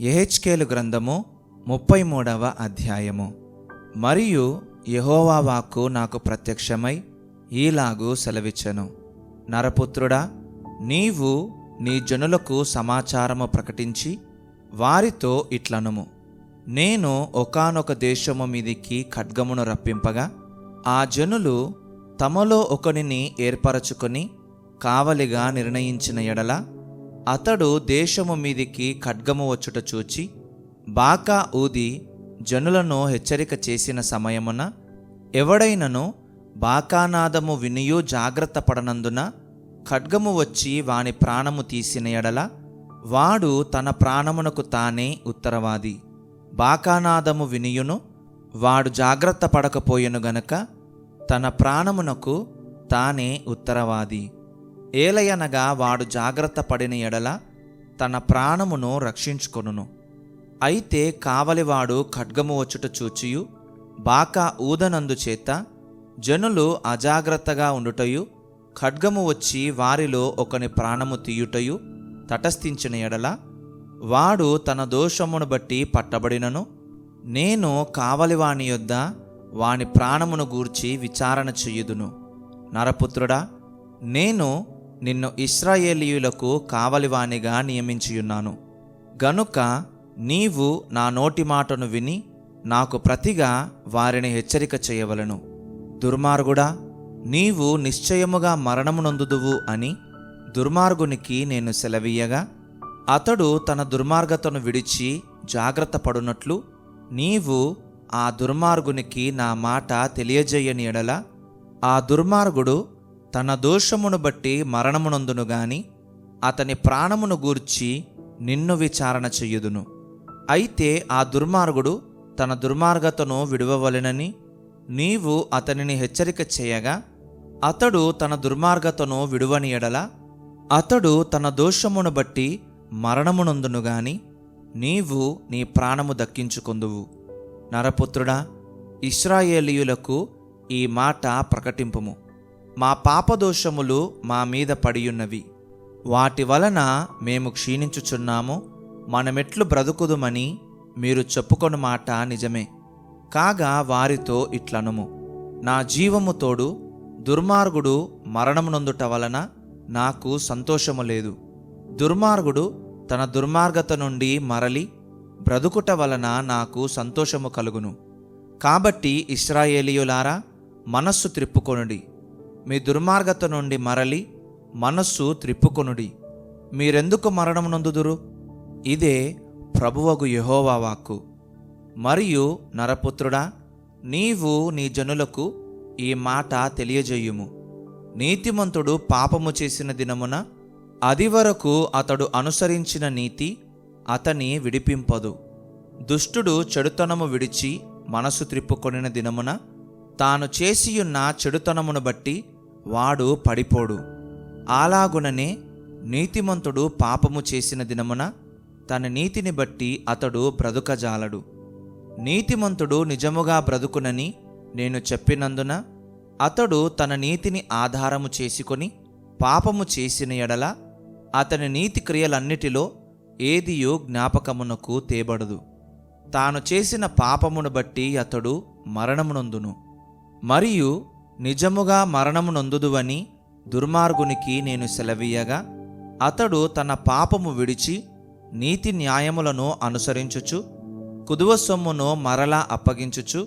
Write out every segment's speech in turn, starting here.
ఎహెచ్కేలు గ్రంథము ముప్పై మూడవ అధ్యాయము. మరియు యహోవా వాక్కు నాకు ప్రత్యక్షమై ఈలాగు సెలవిచ్చెను. నరపుత్రుడా నీవు నీ జనులకు సమాచారము ప్రకటించి వారితో ఇట్లనుము. నేను ఒకానొక దేశము మీదికి ఖడ్గమును రప్పింపగా ఆ జనులు తమలో ఒకనిని ఏర్పరచుకొని కావలిగా నిర్ణయించిన ఎడల అతడు దేశము మీదికి ఖడ్గము వచ్చుట చూచి బాకా ఊది జనులను హెచ్చరిక చేసిన సమయమున ఎవడైనను బాకానాదము వినియు జాగ్రత్త పడనందున ఖడ్గము వచ్చి వాని ప్రాణము తీసిన ఎడల వాడు తన ప్రాణమునకు తానే ఉత్తరవాది. బాకానాదము వినియును వాడు జాగ్రత్త పడకపోయెను గనక తన ప్రాణమునకు తానే ఉత్తరవాది. ఏలయనగా వాడు జాగ్రత్త పడిన ఎడల తన ప్రాణమును రక్షించుకొనును. అయితే కావలివాడు ఖడ్గము వచ్చుట చూచియు బాకా ఊదనందుచేత జనులు అజాగ్రత్తగా ఉండుటయు ఖడ్గము వచ్చి వారిలో ఒకని ప్రాణము తీయుటయు తటస్థించిన ఎడల వాడు తన దోషమును బట్టి పట్టబడినను. నేను కావలివాని యొద్ద వాని ప్రాణమును గూర్చి విచారణ చెయ్యుదును నరపుత్రుడా నేను నిన్ను ఇస్రాయేలీయులకు కావలివానిగా నియమించియున్నాను. గనుక నీవు నా నోటి మాటను విని నాకు ప్రతిగా వారిని హెచ్చరిక చేయవలను. దుర్మార్గుడా నీవు నిశ్చయముగా మరణమునొందుదువు అని దుర్మార్గునికి నేను సెలవీయగా అతడు తన దుర్మార్గతను విడిచి జాగ్రత్త పడునట్లు నీవు ఆ దుర్మార్గునికి నా మాట తెలియజేయని ఎడల ఆ దుర్మార్గుడు తన దోషమును బట్టి మరణమునందును గాని అతని ప్రాణమును గూర్చి నిన్ను విచారణ చెయ్యుదును అయితే ఆ దుర్మార్గుడు తన దుర్మార్గతను విడువవలెనని నీవు అతనిని హెచ్చరిక చేయగా అతడు తన దుర్మార్గతను విడువని ఎడల అతడు తన దోషమును బట్టి మరణమునందును గాని నీవు నీ ప్రాణము దక్కించుకొందువు. నరపుత్రుడా ఇస్రాయేలీయులకు ఈ మాట ప్రకటింపుము. మా పాపదోషములు మా మీద పడియున్నవి. వాటి వలన మేము క్షీణించుచున్నాము మనమెట్లు బ్రతుకుదుమని మీరు చెప్పుకొను మాట నిజమే. కాగా వారితో ఇట్లనుము నా జీవము తోడు దుర్మార్గుడు మరణమునందుట వలన నాకు సంతోషము లేదు. దుర్మార్గుడు తన దుర్మార్గత నుండి మరలి బ్రతుకుట వలన నాకు సంతోషము కలుగును. కాబట్టి ఇస్రాయేలీయులారా మనస్సు త్రిప్పుకొనుడి. మీ దుర్మార్గత నుండి మరలి మనస్సు త్రిప్పుకొనుడి. మీరెందుకు మరణం నొందుదురు ఇదే ప్రభువగు యెహోవా వాక్కు. మరియు నరపుత్రుడా నీవు నీ జనులకు ఈ మాట తెలియజేయుము. నీతిమంతుడు పాపము చేసిన దినమున అది వరకు అతడు అనుసరించిన నీతి అతని విడిపింపదు. దుష్టుడు చెడుతనము విడిచి మనసు త్రిప్పుకొనిన దినమున తాను చేసియున్న చెడుతనమును బట్టి వాడు పడిపోడు. అలాగుననే నీతిమంతుడు పాపము చేసిన దినమున తన నీతిని బట్టి అతడు బ్రతుకజాలడు. నీతిమంతుడు నిజముగా బ్రతుకునని నేను చెప్పినందున అతడు తన నీతిని ఆధారము చేసుకొని పాపము చేసిన ఎడల అతని నీతి క్రియలన్నిటిలో ఏదియో జ్ఞాపకమునకు తేబడదు. తాను చేసిన పాపమును బట్టి అతడు మరణమునందును. మరియు నిజముగా మరణమునొందుదువని దుర్మార్గునికి నేను సెలవీయగా అతడు తన పాపము విడిచి నీతి న్యాయములను అనుసరించుచు కుదువ సొమ్మును మరలా అప్పగించుచు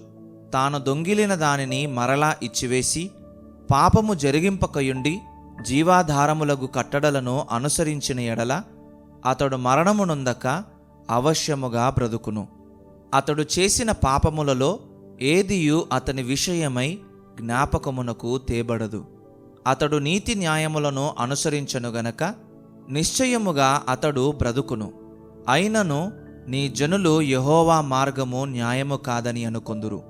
తాను దొంగిలిన దానిని మరలా ఇచ్చివేసి పాపము జరిగింపకయుండి జీవాధారములగు కట్టడలను అనుసరించిన ఎడల అతడు మరణమునుందక అవశ్యముగా బ్రతుకును. అతడు చేసిన పాపములలో ఏదియు అతని విషయమై జ్ఞాపకమునకు తేబడదు. అతడు నీతి న్యాయములను అనుసరించను గనక నిశ్చయముగా అతడు బ్రతుకును. అయినను నీ జనులు యహోవా మార్గము న్యాయము కాదని అనుకొందురు.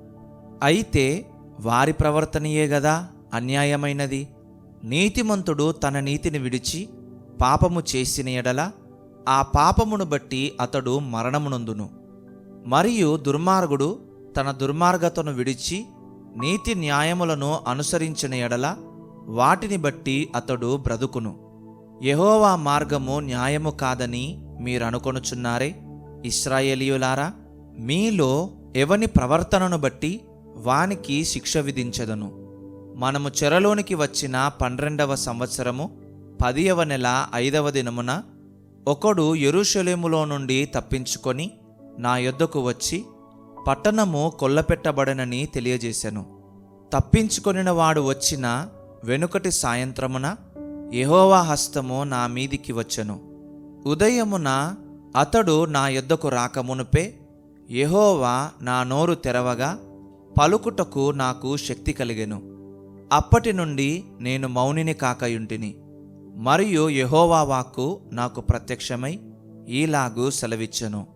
అయితే వారి ప్రవర్తనయే గదా అన్యాయమైనది. నీతిమంతుడు తన నీతిని విడిచి పాపము చేసిన ఎడల ఆ పాపమును బట్టి అతడు మరణమునందును. మరియు దుర్మార్గుడు తన దుర్మార్గతను విడిచి నీతి న్యాయములను అనుసరించిన ఎడల వాటిని బట్టి అతడు బ్రతుకును. యహోవా మార్గము న్యాయము కాదని మీరనుకొనుచున్నారే? ఇస్రాయేలీయులారా మీలో ఎవని ప్రవర్తనను బట్టి వానికి శిక్ష విధించదను. మనము చెరలోనికి వచ్చిన పన్నెండవ సంవత్సరము పదియవ నెల ఐదవ దినమున ఒకడు ఎరుషలేములో నుండి తప్పించుకొని నా యొద్దకు వచ్చి పట్టణము కొల్లపెట్టబడనని తెలియజేశాను తప్పించుకొనిన వాడు వచ్చిన వెనుకటి సాయంత్రమున యహోవా హస్తము నా మీదికి వచ్చెను. ఉదయమున అతడు నా యొద్దకు రాకమునుపే యహోవా నా నోరు తెరవగా పలుకుటకు నాకు శక్తి కలిగెను. అప్పటి నుండి నేను మౌనిని కాకయుంటిని. మరియు యహోవా వాక్కు నాకు ప్రత్యక్షమై ఈలాగు సెలవిచ్చెను.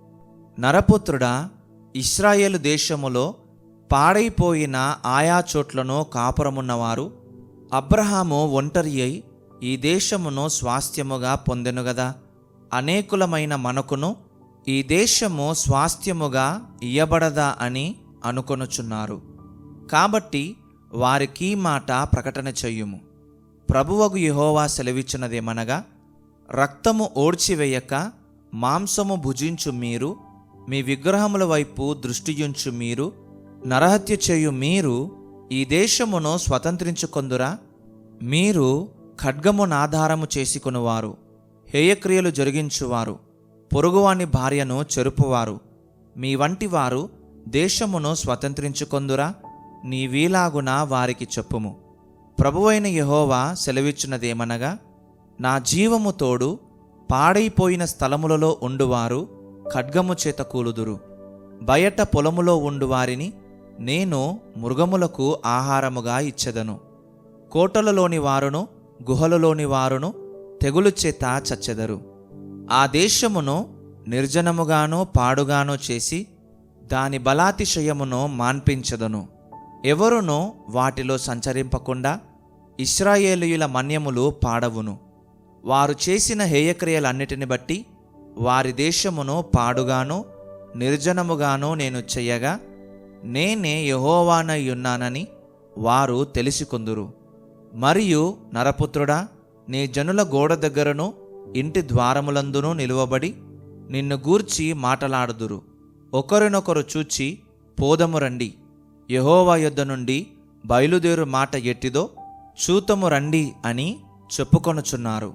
నరపుత్రుడా ఇస్రాయేలు దేశములో పాడైపోయిన ఆయా చోట్లను కాపురమున్నవారు అబ్రహాము ఒంటరి అయి ఈ దేశమును స్వాస్థ్యముగా పొందెను గదా. అనేకులమైన మనకును ఈ దేశము స్వాస్థ్యముగా ఇయ్యబడదా అని అనుకొనుచున్నారు. కాబట్టి వారికి మాట ప్రకటన చెయ్యుము ప్రభువగు యహోవా సెలవిచ్చినదేమనగా రక్తము ఓడ్చివేయక మాంసము భుజించు మీరు మీ విగ్రహముల వైపు దృష్టియుంచు మీరు నరహత్య చేయు మీరు ఈ దేశమును స్వతంత్రించుకొందురా. మీరు ఖడ్గమునాధారము చేసుకునివారు హేయక్రియలు జరిగించువారు పొరుగువాని భార్యను చెరుపువారు. మీ వంటి వారు దేశమును స్వతంత్రించుకొందురా నీ వీలాగున వారికి చెప్పుము. ప్రభువైన యహోవా సెలవిచ్చినదేమనగా నా జీవము తోడు పాడైపోయిన స్థలములలో ఉండువారు ఖడ్గము చేత కూలుదురు. బయట పొలములో ఉండువారిని నేను మృగములకు ఆహారముగా ఇచ్చెదను. కోటలలోని వారును గుహలలోని వారును తెగులు చేత చచ్చెదరు. ఆ దేశమును నిర్జనముగానో పాడుగానో చేసి దాని బలాతిశయమును మాన్పించదను. ఎవరునూ వాటిలో సంచరింపకుండా ఇస్రాయేలీయుల మన్యములు పాడవును. వారు చేసిన హేయక్రియలన్నిటిని బట్టి వారి దేశమును పాడుగాను నిర్జనముగాను నేను చెయ్యగా నేనే యహోవానయ్యున్నానని వారు తెలిసికొందురు. మరియు నరపుత్రుడా నీ జనుల గోడ దగ్గరను ఇంటి ద్వారములందునూ నిలువబడి నిన్ను గూర్చి మాటలాడుదురు. ఒకరినొకరు చూచి పోదము రండి. యహోవా యొద్ద నుండి బయలుదేరు మాట ఎట్టిదో చూతము రండి అని చెప్పుకొనుచున్నారు.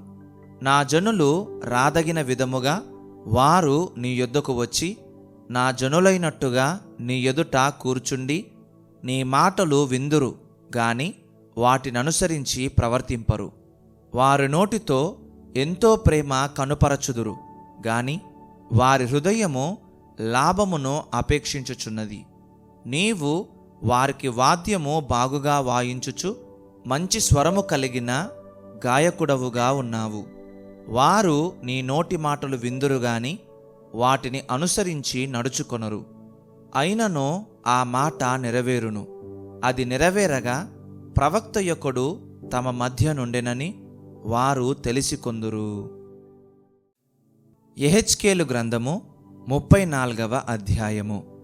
నా జనులు రాదగిన విధముగా వారు నీ యొద్దకు వచ్చి నా జనులైనట్టుగా నీ ఎదుట కూర్చుండి నీ మాటలు విందురు గాని వాటిననుసరించి ప్రవర్తింపరు. వారి నోటితో ఎంతో ప్రేమ కనుపరచుదురు గాని వారి హృదయము లాభమును అపేక్షించుచున్నది. నీవు వారికి వాద్యము బాగుగా వాయించుచు మంచి స్వరము కలిగిన గాయకుడవుగా ఉన్నావు. వారు నీ నోటి మాటలు విందురు గాని వాటిని అనుసరించి నడుచుకొనరు. అయినను ఆ మాట నెరవేరును. అది నెరవేరగా ప్రవక్త యొక్కడు తమ మధ్య నుండెనని వారు తెలిసికొందురు. ఎహెచ్కేలు గ్రంథము ముప్పై నాలుగవ అధ్యాయము.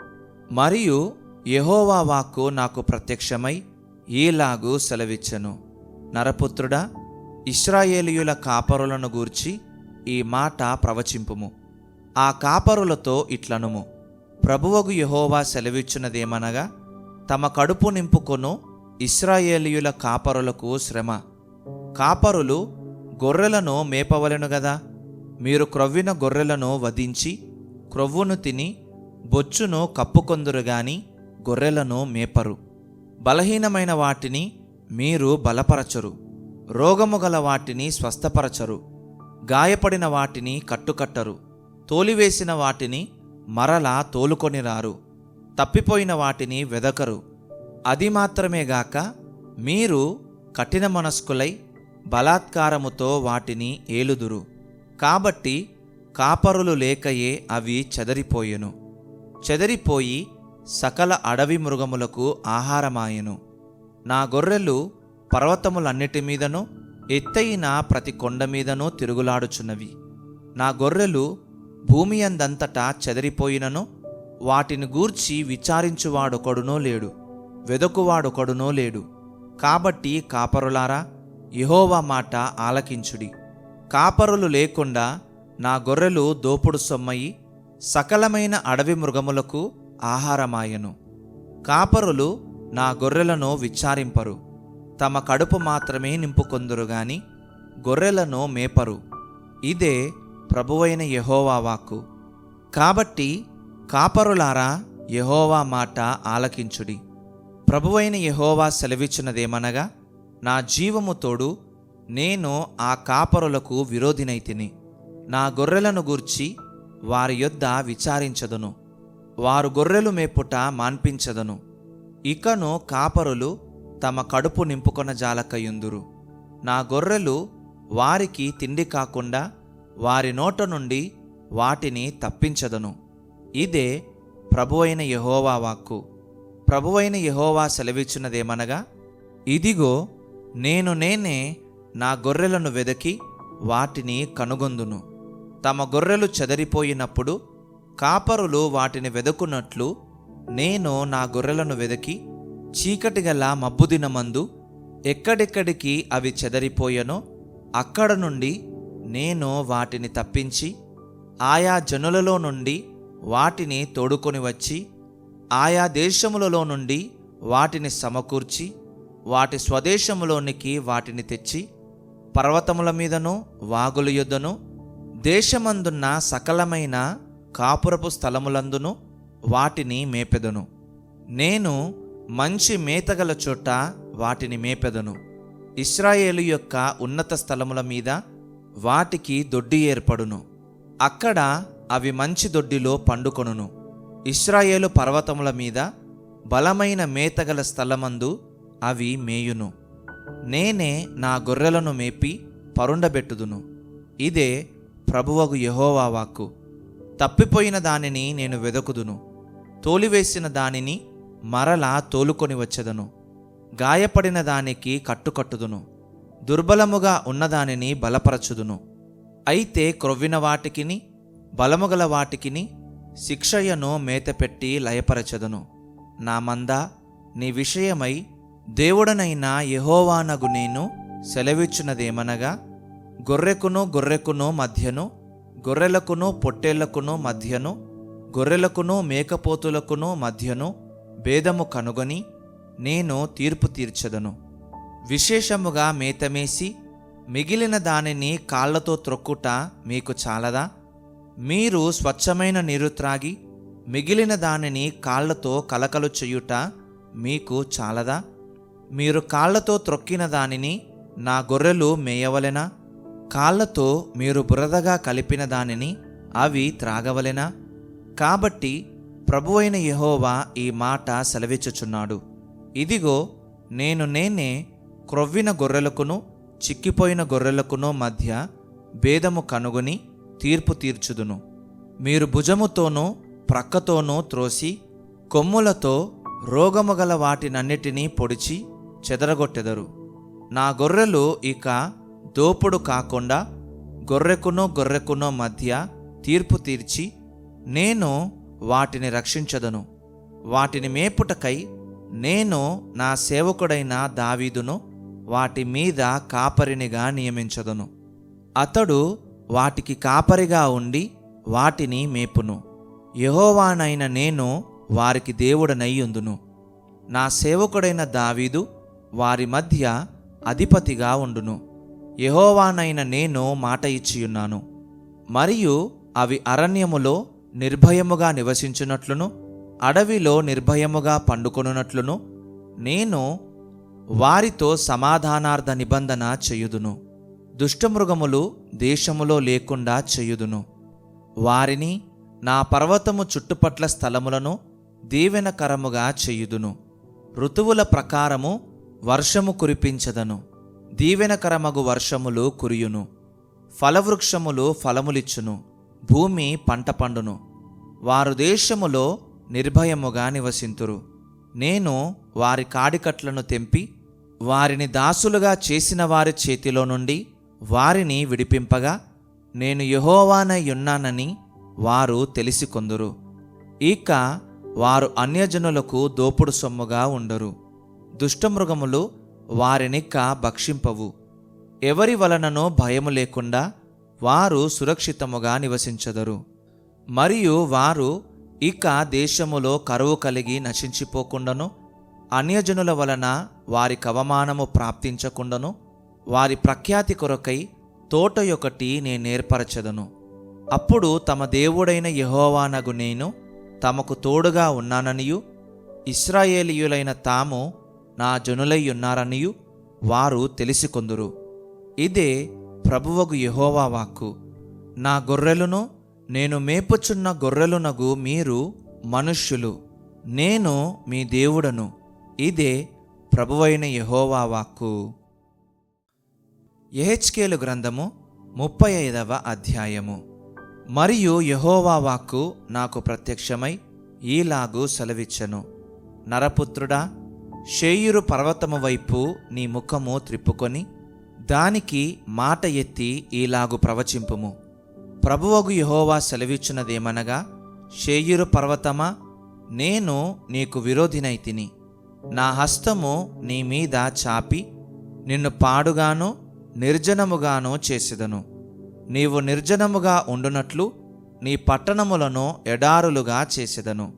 మరియు యహోవా వాక్కు నాకు ప్రత్యక్షమై ఈలాగు సెలవిచ్చను. నరపుత్రుడా ఇస్రాయేలీయుల కాపరులను గూర్చి ఈ మాట ప్రవచింపుము. ఆ కాపరులతో ఇట్లనుము. ప్రభువగు యహోవా సెలవిచ్చినదేమనగా తమ కడుపు నింపుకొను ఇస్రాయేలీయుల కాపరులకు శ్రమ. కాపరులు గొర్రెలను మేపవలెను గదా? మీరు క్రొవ్విన గొర్రెలను వధించి క్రొవ్వును తిని బొచ్చును కప్పుకొందురు గాని గొర్రెలను మేపరు. బలహీనమైన వాటిని మీరు బలపరచరు. రోగము గల వాటిని స్వస్థపరచరు. గాయపడిన వాటిని కట్టుకట్టరు. తోలివేసిన వాటిని మరలా తోలుకొని రారు తప్పిపోయిన వాటిని వెదకరు. అది మాత్రమే గాక మీరు కఠిన మనస్కులై బలాత్కారముతో వాటిని ఏలుదురు. కాబట్టి కాపరులు లేకయే అవి చెదరిపోయెను. చెదరిపోయి సకల అడవి మృగములకు ఆహారమాయెను. నా గొర్రెలు పర్వతములన్నిటి మీదను ఎత్తైన ప్రతి కొండ మీదను తిరుగులాడుచున్నవి. నా గొర్రెలు భూమి అందంతటా చెదరిపోయినను వాటిని గూర్చి విచారించువాడొకడునో లేడు వెదకువాడొకడునో లేడు. కాబట్టి కాపరులారా యహోవా మాట ఆలకించుడి. కాపరులు లేకుండా నా గొర్రెలు దోపుడు సొమ్మయి సకలమైన అడవి మృగములకు ఆహారమాయను. కాపరులు నా గొర్రెలను విచారింపరు. తమ కడుపు మాత్రమే నింపుకొందురు గాని గొర్రెలను మేపరు. ఇదే ప్రభువైన యహోవా వాక్కు. కాబట్టి కాపరులారా యహోవా మాట ఆలకించుడి. ప్రభువైన యహోవా సెలవిచ్చినదేమనగా నా జీవము తోడు నేను ఆ కాపరులకు విరోధినైతిని నా గొర్రెలను గూర్చి వారి యొద్ద విచారించదును. వారు గొర్రెలు మేపుట మాన్పించదను. ఇకను కాపరులు తమ కడుపు నింపుకొన జాలకయుందురు. నా గొర్రెలు వారికి తిండి కాకుండా వారి నోట నుండి వాటిని తప్పించదను. ఇదే ప్రభువైన యహోవా వాక్కు. ప్రభువైన యహోవా సెలవిచ్చినదేమనగా ఇదిగో నేను నేనే నా గొర్రెలను వెదకి వాటిని కనుగొందును. తమ గొర్రెలు చెదరిపోయినప్పుడు కాపరులు వాటిని వెదకున్నట్లు నేను నా గొర్రెలను వెదకి చీకటి గల మబ్బుదినమందు ఎక్కడెక్కడికి అవి చెదరిపోయెనో అక్కడ నుండి నేను వాటిని తప్పించి ఆయా జనులలో నుండి వాటిని తోడుకొని వచ్చి ఆయా దేశములలో నుండి వాటిని సమకూర్చి వాటి స్వదేశములోనికి వాటిని తెచ్చి పర్వతముల మీదను వాగుల యుద్ధను దేశమందున్న సకలమైన కాపురపు స్థలములందును వాటిని మేపెదను. నేను మంచి మేతగల చోట వాటిని మేపెదను. ఇస్రాయేలు యొక్క ఉన్నత స్థలముల మీద వాటికి దొడ్డి ఏర్పడును. అక్కడ అవి మంచి దొడ్డిలో పండుకొనును. ఇస్రాయేలు పర్వతముల మీద బలమైన మేతగల స్థలమందు అవి మేయును. నేనే నా గొర్రెలను మేపి పరుండబెట్టుదును. ఇదే ప్రభువగు యెహోవా వాక్కు. తప్పిపోయిన దానిని నేను వెదకుదును. తోలివేసిన దానిని మరలా తోలుకొని వచ్చెదను. గాయపడిన దానికి కట్టుకట్టుదును. దుర్బలముగా ఉన్నదానిని బలపరచుదును. అయితే క్రొవ్విన వాటికిని బలముగల వాటికిని శిక్షయను మేతపెట్టి లయపరచెదను. నా మంద నీ విషయమై దేవుడనైన యహోవానగు నేను సెలవిచ్చినదేమనగా గొర్రెకును గొర్రెకును మధ్యను గొర్రెలకును పొట్టేళ్ళకును మధ్యను గొర్రెలకును మేకపోతులకును మధ్యను భేదము కనుగొని నేను తీర్పు తీర్చదను. విశేషముగా మేతమేసి మిగిలిన దానిని కాళ్ళతో త్రొక్కుట మీకు చాలదా? మీరు స్వచ్ఛమైన నీరు త్రాగి మిగిలిన దానిని కాళ్ళతో కలకలు చేయుట మీకు చాలదా? మీరు కాళ్ళతో త్రొక్కిన దానిని నా గొర్రెలు మేయవలెనా? కాళ్ళతో మీరు బురదగా కలిపిన దానిని అవి త్రాగవలెనా? కాబట్టి ప్రభువైన యహోవా ఈ మాట సెలవిచ్చుచున్నాడు. ఇదిగో నేను నేనే క్రొవ్విన గొర్రెలకును చిక్కిపోయిన గొర్రెలకును మధ్య భేదము కనుగొని తీర్పు తీర్చుదును. మీరు భుజముతోనూ ప్రక్కతోనూ త్రోసి కొమ్ములతో రోగము గల వాటినన్నిటినీ పొడిచి చెదరగొట్టెదరు. నా గొర్రెలు ఇక దోపుడు కాకుండా గొర్రెకునో గొర్రెకునో మధ్య తీర్పు తీర్చి నేను వాటిని రక్షించదను. వాటిని మేపుటకై నేను నా సేవకుడైన దావీదును వాటి మీద కాపరినిగా నియమించదను. అతడు వాటికి కాపరిగా ఉండి వాటిని మేపును. యహోవానైన నేను వారికి దేవుడనయ్యుందును. నా సేవకుడైన దావీదు వారి మధ్య అధిపతిగా ఉండును. యహోవానైన నేను మాట ఇచ్చియున్నాను. మరియు అవి అరణ్యములో నిర్భయముగా నివసించునట్లును అడవిలో నిర్భయముగా పండుకొనున్నట్లును నేను వారితో సమాధానార్థ నిబంధన చేయుదును. దుష్టమృగములు దేశములో లేకుండా చేయుదును. వారిని నా పర్వతము చుట్టుపట్ల స్థలములను దీవెనకరముగా చేయుదును. ఋతువుల ప్రకారము వర్షము కురిపించదను. దీవెనకరమగు వర్షములు కురియును. ఫలవృక్షములు ఫలములిచ్చును. భూమి పంట పండును. వారు దేశములో నిర్భయముగా నివసింతురు. నేను వారి కాడికట్లను తెంపి వారిని దాసులుగా చేసిన వారి చేతిలో నుండి వారిని విడిపింపగా నేను యహోవానయ్యున్నానని వారు తెలిసికొందురు. ఇక వారు అన్యజనులకు దోపుడు సొమ్ముగా ఉండరు. దుష్టమృగములు వారినిక్క భక్షింపవు. ఎవరి వలననో భయము లేకుండా వారు సురక్షితముగా నివసించదరు. మరియు వారు ఇక దేశములో కరువు కలిగి నశించిపోకుండాను అన్యజనుల వలన వారి కవమానము ప్రాప్తించకుండాను వారి ప్రఖ్యాతి కొరకై తోట ఒకటి నేను అప్పుడు తమ దేవుడైన యహోవానగు నేను తమకు తోడుగా ఉన్నాననియు ఇస్రాయేలీయులైన తాము నా జనులై ఉన్నారనియు వారు తెలిసికొందురు. ఇదే ప్రభువగు యహోవా వాక్కు. నా గొర్రెలను నేను మేపుచున్న గొర్రెలునగు మీరు మనుష్యులు. నేను మీ దేవుడను. ఇదే ప్రభువైన యహోవా వాక్కు. యెహెచ్కేలు గ్రంథము ముప్పై ఐదవ అధ్యాయము. మరియు యహోవా వాక్కు నాకు ప్రత్యక్షమై ఈలాగు సెలవిచ్చెను. నరపుత్రుడా షేయురు పర్వతము వైపు నీ ముఖము త్రిప్పుకొని దానికి మాట ఎత్తి ఈలాగు ప్రవచింపుము. ప్రభువగు యహోవా సెలవిచ్చినదేమనగా షేయురు పర్వతమా నేను నీకు విరోధినైతిని నా హస్తము నీ మీద చాపి నిన్ను పాడుగాను నిర్జనముగాను చేసిదను. నీవు నిర్జనముగా ఉండునట్లు నీ పట్టణములను ఎడారులుగా చేసెదను.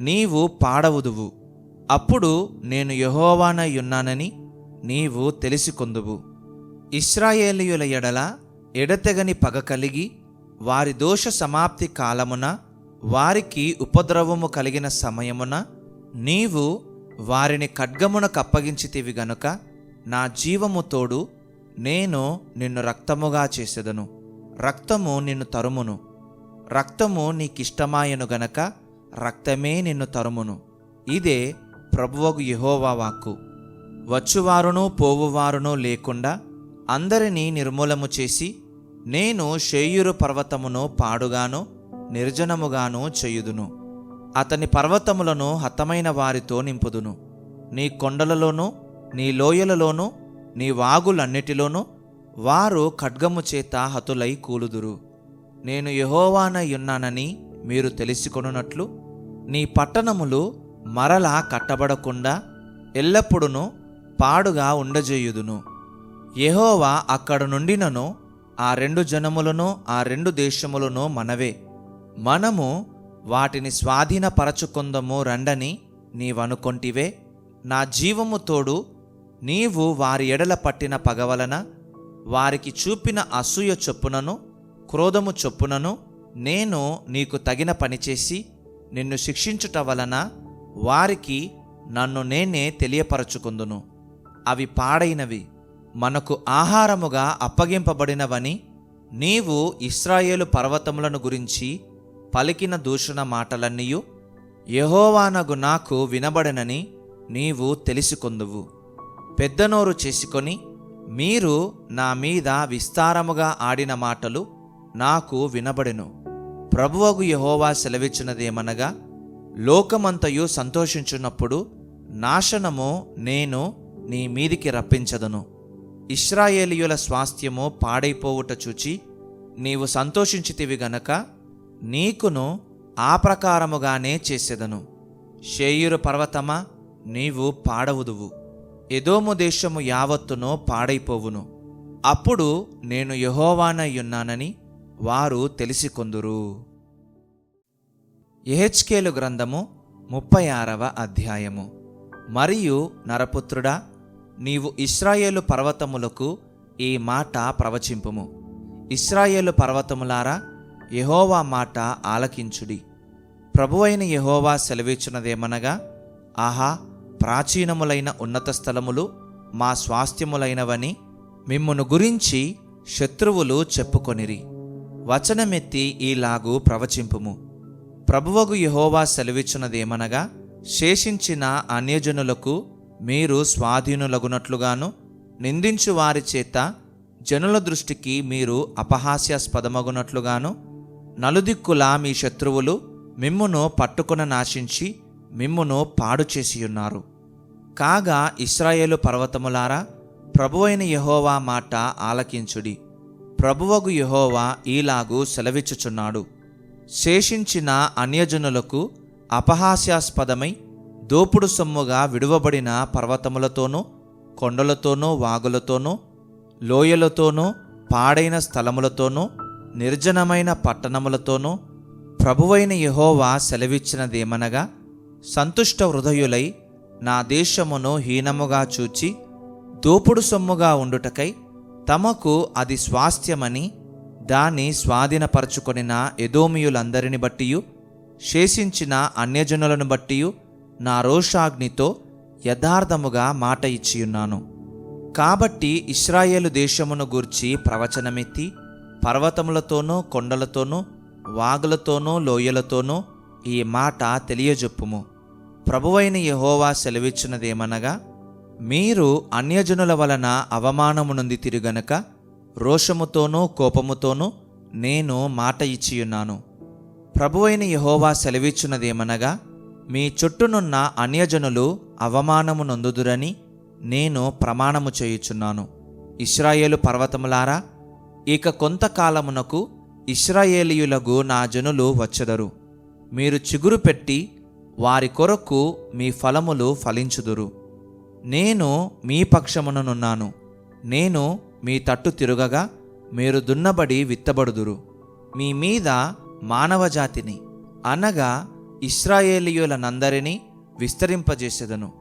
నీవు పాడవుదువు. అప్పుడు నేను యెహోవానయ్యున్నానని నీవు తెలిసికొందువు. ఇస్రాయేలీయుల ఎడల ఎడతెగని పగ కలిగి వారి దోష సమాప్తి కాలమున వారికి ఉపద్రవము కలిగిన సమయమున నీవు వారిని ఖడ్గమున కప్పగించితివి గనుక నా జీవము తోడు నేను నిన్ను రక్తముగా చేసెదను. రక్తము నిన్ను తరుమును. రక్తము నీకిష్టమాయను గనక రక్తమే నిన్ను తరుమును. ఇదే ప్రభువగు యహోవా వాక్కు. వచ్చువారును పోవువారును లేకుండా అందరినీ నిర్మూలము చేసి నేను షేయురు పర్వతమును పాడుగాను నిర్జనముగాను చేయుదును. అతని పర్వతములను హతమైన వారితో నింపుదును. నీ కొండలలోనూ నీ లోయలలోనూ నీ వాగులన్నిటిలోనూ వారు ఖడ్గము చేత హతులై కూలుదురు. నేను యెహోవానయ్యున్నానని మీరు తెలుసుకొనున్నట్లు నీ పట్టణములు మరలా కట్టబడకుండా ఎల్లప్పుడూ పాడుగా ఉండజేయుదును. యహోవా అక్కడ నుండినను ఆ రెండు జనములను ఆ రెండు దేశములను మనవే. మనము వాటిని స్వాధీనపరచుకుందము రండని నీవనుకొంటివే. నా జీవము తోడు నీవు వారి ఎడల పట్టిన పగవలన వారికి చూపిన అసూయ చొప్పునను క్రోధము చొప్పునను నేను నీకు తగిన పనిచేసి నిన్ను శిక్షించుట వలన వారికి నన్ను నేనే తెలియపరచుకుందును. అవి పాడైనవి. మనకు ఆహారముగా అప్పగింపబడినవని నీవు ఇస్రాయేలు పర్వతములను గురించి పలికిన దూషణ మాటలన్నీయు యహోవానగు నాకు వినబడనని నీవు తెలుసుకొందువు. పెద్దనోరు చేసుకొని మీరు నా మీద విస్తారముగా ఆడిన మాటలు నాకు వినబడెను. ప్రభువగు యహోవా సెలవిచ్చినదేమనగా లోకమంతయు సంతోషించున్నప్పుడు నాశనము నేను నీ మీదికి రప్పించదను. ఇస్రాయేలీయుల స్వాస్థ్యము పాడైపోవుట చూచి నీవు సంతోషించితివి గనక నీకును ఆ ప్రకారముగానే చేసెదను. షేయురు పర్వతమా నీవు పాడవుదువు. ఎదోము దేశము యావత్తును పాడైపోవును. అప్పుడు నేను యహోవానయ్యున్నానని వారు తెలిసికొందురు. ఎహెచ్కేలు గ్రంథము ముప్పై ఆరవ అధ్యాయము. మరియు నరపుత్రుడా నీవు ఇస్రాయేలు పర్వతములకు ఈ మాట ప్రవచింపుము. ఇస్రాయేలు పర్వతములారా యహోవా మాట ఆలకించుడి. ప్రభువైన యహోవా సెలవిచ్చినదేమనగా ఆహా ప్రాచీనములైన ఉన్నత స్థలములు మా స్వాస్థ్యములైనవని మిమ్మును గురించి శత్రువులు చెప్పుకొనిరి. వచనమెత్తి ఈలాగు ప్రవచింపుము. ప్రభువగు యహోవా సెలవిచ్చినదేమనగా శేషించిన అన్యజనులకు మీరు స్వాధీనులగునట్లుగాను నిందించు వారి చేత జనుల దృష్టికి మీరు అపహాస్యాస్పదమగునట్లుగాను నలుదిక్కులా మీ శత్రువులు మిమ్మును పట్టుకున నాశించి మిమ్మును పాడు చేసియున్నారు. కాగా ఇస్రాయేలు పర్వతములారా ప్రభువైన యహోవా మాట ఆలకించుడి. ప్రభువగు యహోవా ఈలాగు సెలవిచ్చుచున్నాడు. శేషించిన అన్యజనులకు అపహాస్యాస్పదమై దోపుడు సొమ్ముగా విడువబడిన పర్వతములతోనూ కొండలతోనూ వాగులతోనూ లోయలతోనూ పాడైన స్థలములతోనూ నిర్జనమైన పట్టణములతోనూ ప్రభువైన యహోవా సెలవిచ్చినదేమనగా సంతుష్ట హృదయులై నా దేశమును హీనముగా చూచి దోపుడు సొమ్ముగా ఉండుటకై తమకు అది స్వాస్థ్యమని దాన్ని స్వాధీనపరచుకొనిన ఎదోమియులందరిని బట్టియు శేషించిన అన్యజనులను బట్టియు నా రోషాగ్నితో యథార్థముగా మాట ఇచ్చియున్నాను. కాబట్టి ఇస్రాయేలు దేశమును గూర్చి ప్రవచనమెత్తి పర్వతములతోనూ కొండలతోనూ వాగులతోనూ లోయలతోనూ ఈ మాట తెలియజెప్పుము. ప్రభువైన యహోవా సెలవిచ్చినదేమనగా మీరు అన్యజనుల వలన అవమానమునుంది తిరుగనక రోషముతోనూ కోపముతోనూ నేను మాట ఇచ్చియున్నాను. ప్రభువైన యహోవా సెలవిచ్చినదేమనగా మీ చుట్టూనున్న అన్యజనులు అవమానము నొందుదురని నేను ప్రమాణము చేయుచున్నాను. ఇస్రాయేలు పర్వతములారా ఇక కొంతకాలమునకు ఇస్రాయేలీయులకు నా జనులు వచ్చెదరు. మీరు చిగురు పెట్టి వారి కొరకు మీ ఫలములు ఫలించుదురు. నేను మీ పక్షముననున్నాను. నేను మీ తట్టు తిరుగగా మీరు దున్నబడి విత్తబడుదురు. మీ మీద మానవజాతిని అనగా ఇస్రాయేలీయులనందరినీ విస్తరింపజేసెదను.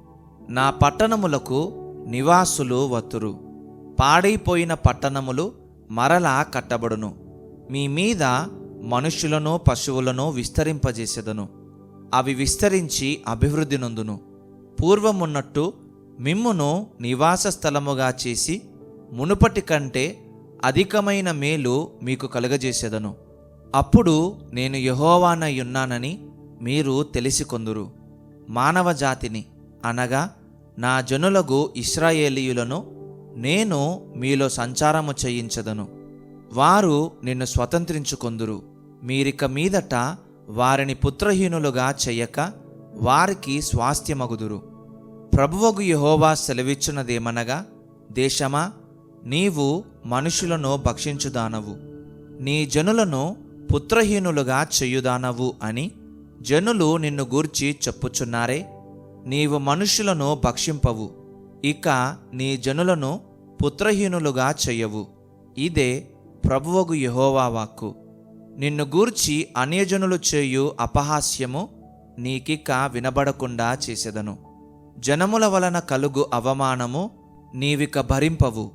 నా పట్టణములకు నివాసులు వత్తురు. పాడైపోయిన పట్టణములు మరలా కట్టబడును. మీ మీద మనుష్యులను పశువులను విస్తరింపజేసెదను. అవి విస్తరించి అభివృద్ధి నొందును. పూర్వమున్నట్టు మిమ్మును నివాస స్థలముగా చేసి మునుపటి కంటే అధికమైన మేలు మీకు కలుగజేసేదను. అప్పుడు నేను యహోవానయ్యున్నానని మీరు తెలిసికొందురు. మానవజాతిని అనగా నా జనులకు ఇస్రాయేలీయులను నేను మీలో సంచారము చేయించదను. వారు నిన్ను స్వతంత్రించుకొందురు. మీరిక మీదట వారిని పుత్రహీనులుగా చెయ్యక వారికి స్వాస్థ్యమగుదురు. ప్రభువగు యహోవా సెలవిచ్చినదేమనగా దేశమా నీవు మనుషులను భక్షించుదానవు. నీ జనులను పుత్రహీనులుగా చెయ్యుదానవు అని జనులు నిన్ను గూర్చి చెప్పుచున్నారే నీవు మనుషులను భక్షింపవు ఇక నీ జనులను పుత్రహీనులుగా చెయ్యవు. ఇదే ప్రభువగు యహోవా వాక్కు. నిన్ను గూర్చి అన్యజనులు చేయు అపహాస్యము నీకిక వినబడకుండా చేసెదను. జనముల వలన కలుగు అవమానము నీవిక భరింపవు.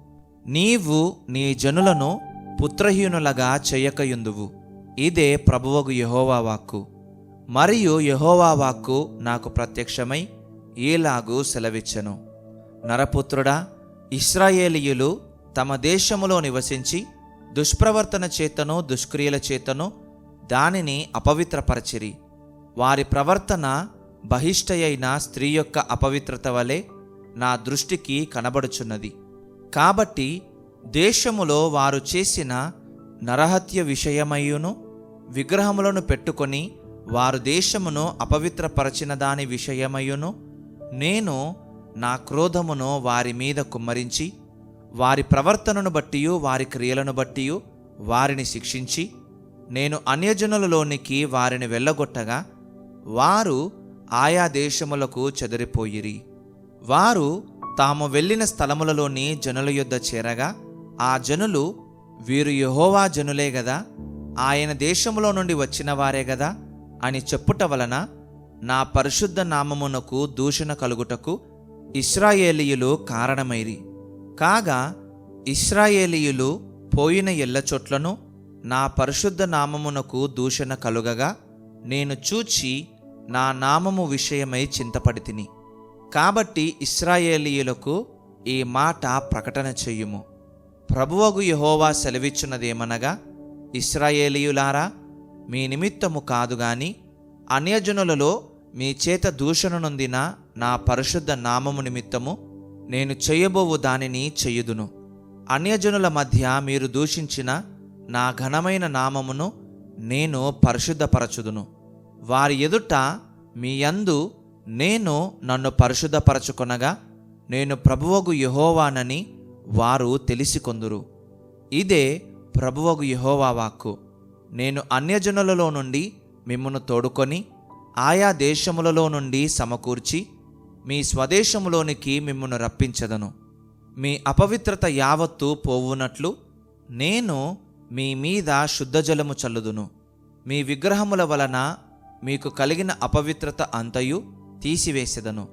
నీవు నీ జనులను పుత్రహీనులగా చేయకయుందువు ఇదే ప్రభువగు యహోవా వాక్కు. మరియు యెహోవా వాక్కు నాకు ప్రత్యక్షమై ఏలాగూ సెలవిచ్చెను. నరపుత్రుడా ఇస్రాయేలీయులు తమ దేశములో నివసించి దుష్ప్రవర్తన చేతను దుష్క్రియల చేతను దానిని అపవిత్రపరచిరి. వారి ప్రవర్తన బహిష్టయైన స్త్రీ యొక్క అపవిత్రత వలె నా దృష్టికి కనబడుచున్నది. కాబట్టి దేశములో వారు చేసిన నరహత్య విషయమయ్యును విగ్రహములను పెట్టుకొని వారు దేశమును అపవిత్రపరచిన దాని విషయమయ్యును నేను నా క్రోధమును వారి మీద కుమ్మరించి వారి ప్రవర్తనను బట్టి వారి క్రియలను బట్టి వారిని శిక్షించి నేను అన్యజనులలోనికి వారిని వెళ్ళగొట్టగా వారు ఆయా దేశములకు చెదిరిపోయిరి. వారు తాము వెళ్ళిన స్థలములలోని జనుల యొద్ద చేరగా ఆ జనులు వీరు యహోవా జనులే గదా ఆయన దేశములో నుండి వచ్చిన వారే గదా అని చెప్పుట వలన నా పరిశుద్ధ నామమునకు దూషణ కలుగుటకు ఇస్రాయేలీయులు కారణమైరి. కాగా ఇస్రాయేలీయులు పోయిన ఎల్లచోట్లను నా పరిశుద్ధ నామమునకు దూషణ కలుగగా నేను చూచి నా నామము విషయమై చింతపడి తిని కాబట్టి ఇస్రాయేలీయులకు ఈ మాట ప్రకటన చెయ్యుము ప్రభువగు యహోవా సెలవిచ్చున్నదేమనగా ఇస్రాయేలీయులారా మీ నిమిత్తము కాదు గాని అన్యజనులలో మీ చేత దూషణ నొందిన నా పరిశుద్ధ నామము నిమిత్తము నేను చేయబోవు దానిని చెయ్యుదును అన్యజనుల మధ్య మీరు దూషించిన నా ఘనమైన నామమును నేను పరిశుద్ధపరచుదును. వారి ఎదుట మీ యందు నేను నన్ను పరిశుద్ధపరచుకొనగా నేను ప్రభువగు యహోవానని వారు తెలిసికొందురు. ఇదే ప్రభువగు యహోవా వాక్కు. నేను అన్యజనులలో నుండి మిమ్మను తోడుకొని ఆయా దేశములలో నుండి సమకూర్చి మీ స్వదేశములోనికి మిమ్మను రప్పించదను. మీ అపవిత్రత యావత్తు పోవునట్లు నేను మీ మీద శుద్ధజలము చల్లుదును. మీ విగ్రహముల వలన మీకు కలిగిన అపవిత్రత అంతయు తీసివేసెదను.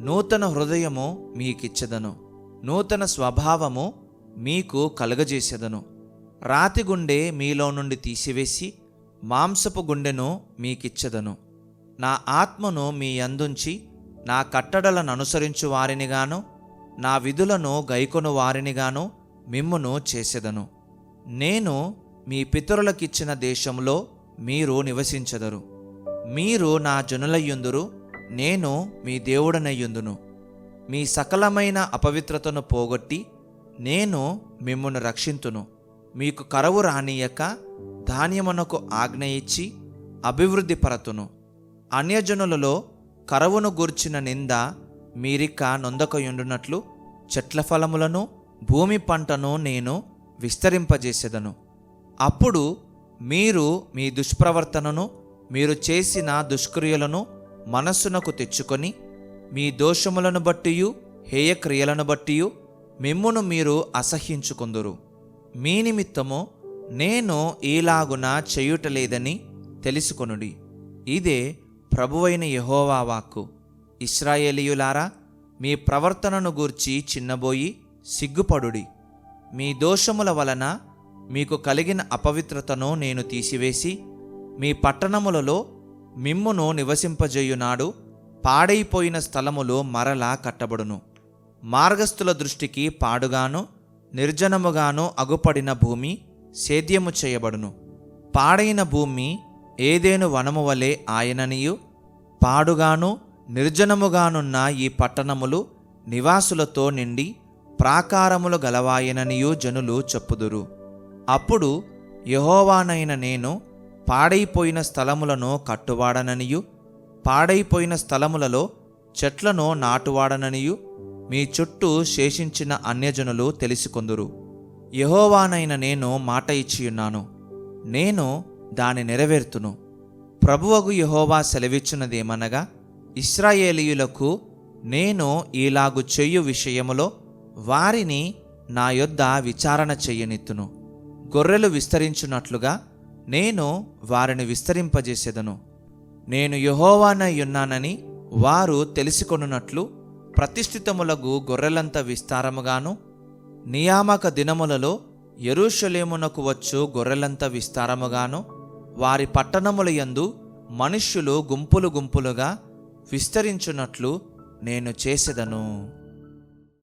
నూతన హృదయము మీకిచ్చెదను. నూతన స్వభావము మీకు కలుగజేసెదను. రాతి గుండె మీలో నుండి తీసివేసి మాంసపు గుండెను మీకిచ్చదను. నా ఆత్మను మీ అందుంచి నా కట్టడలను అనుసరించు వారినిగాను నా విధులను గైకొను వారినిగాను మిమ్మును చేసెదను. నేను మీ పితరులకిచ్చిన దేశంలో మీరు నివసించదరు. మీరు నా జనులయ్యుందురు నేను మీ దేవుడనయ్యుందును. మీ సకలమైన అపవిత్రతను పోగొట్టి నేను మిమ్మును రక్షింతును. మీకు కరవు రానియక ధాన్యమునకు ఆజ్ఞ ఇచ్చి అభివృద్ధి పరతును. అన్యజనులలో కరవును గూర్చిన నింద మీరిక నొందకయుండునట్లు చెట్ల ఫలములను భూమి పంటను నేను విస్తరింపజేసేదను. అప్పుడు మీరు మీ దుష్ప్రవర్తనను మీరు చేసిన దుష్క్రియలను మనస్సునకు తెచ్చుకొని మీ దోషములను బట్టియు హేయక్రియలను బట్టియు మిమ్మును మీరు అసహ్యించుకుందురు. మీ నిమిత్తము నేను ఈలాగున చేయుటలేదని తెలుసుకొనుడి. ఇదే ప్రభువైన యెహోవా వాక్కు. ఇస్రాయేలీయులారా మీ ప్రవర్తనను గూర్చి చిన్నబోయి సిగ్గుపడుడి. మీ దోషముల వలన మీకు కలిగిన అపవిత్రతను నేను తీసివేసి మీ పట్టణములలో మిమ్మును నివసింపజేయునాడు పాడైపోయిన స్థలములు మరలా కట్టబడును. మార్గస్థుల దృష్టికి పాడుగాను నిర్జనముగాను అగుపడిన భూమి సేద్యము చేయబడును. పాడైన భూమి ఏదేను వనము వలె ఆయననియు? పాడుగాను నిర్జనముగానున్న ఈ పట్టణములు నివాసులతో నిండి ప్రాకారములు గలవాయననియు జనులు చెప్పుదురు. అప్పుడు యహోవానైన నేను పాడైపోయిన స్థలములను కట్టువాడననియు? పాడైపోయిన స్థలములలో చెట్లను నాటువాడననియు? మీ చుట్టూ శేషించిన అన్యజనులు తెలుసుకొందురు. యహోవానైన నేను మాట ఇచ్చియున్నాను నేను దాని నెరవేర్తును. ప్రభువగు యహోవా సెలవిచ్చినదేమనగా ఇస్రాయేలీయులకు నేను ఈలాగు చెయ్యు విషయములో వారిని నా యొద్ద విచారణ చెయ్యనిత్తును. గొర్రెలు విస్తరించున్నట్లుగా నేను వారిని విస్తరింపజేసేదను. నేను యహోవానై ఉన్నానని వారు తెలుసుకొనున్నట్లు ప్రతిష్ఠితములగు గొర్రెలంత విస్తారముగాను నియామక దినములలో ఎరుషలేమునకు వచ్చు గొర్రెలంత విస్తారముగాను వారి పట్టణముల యందు మనుష్యులు గుంపులు గుంపులుగా విస్తరించున్నట్లు నేను చేసెదను.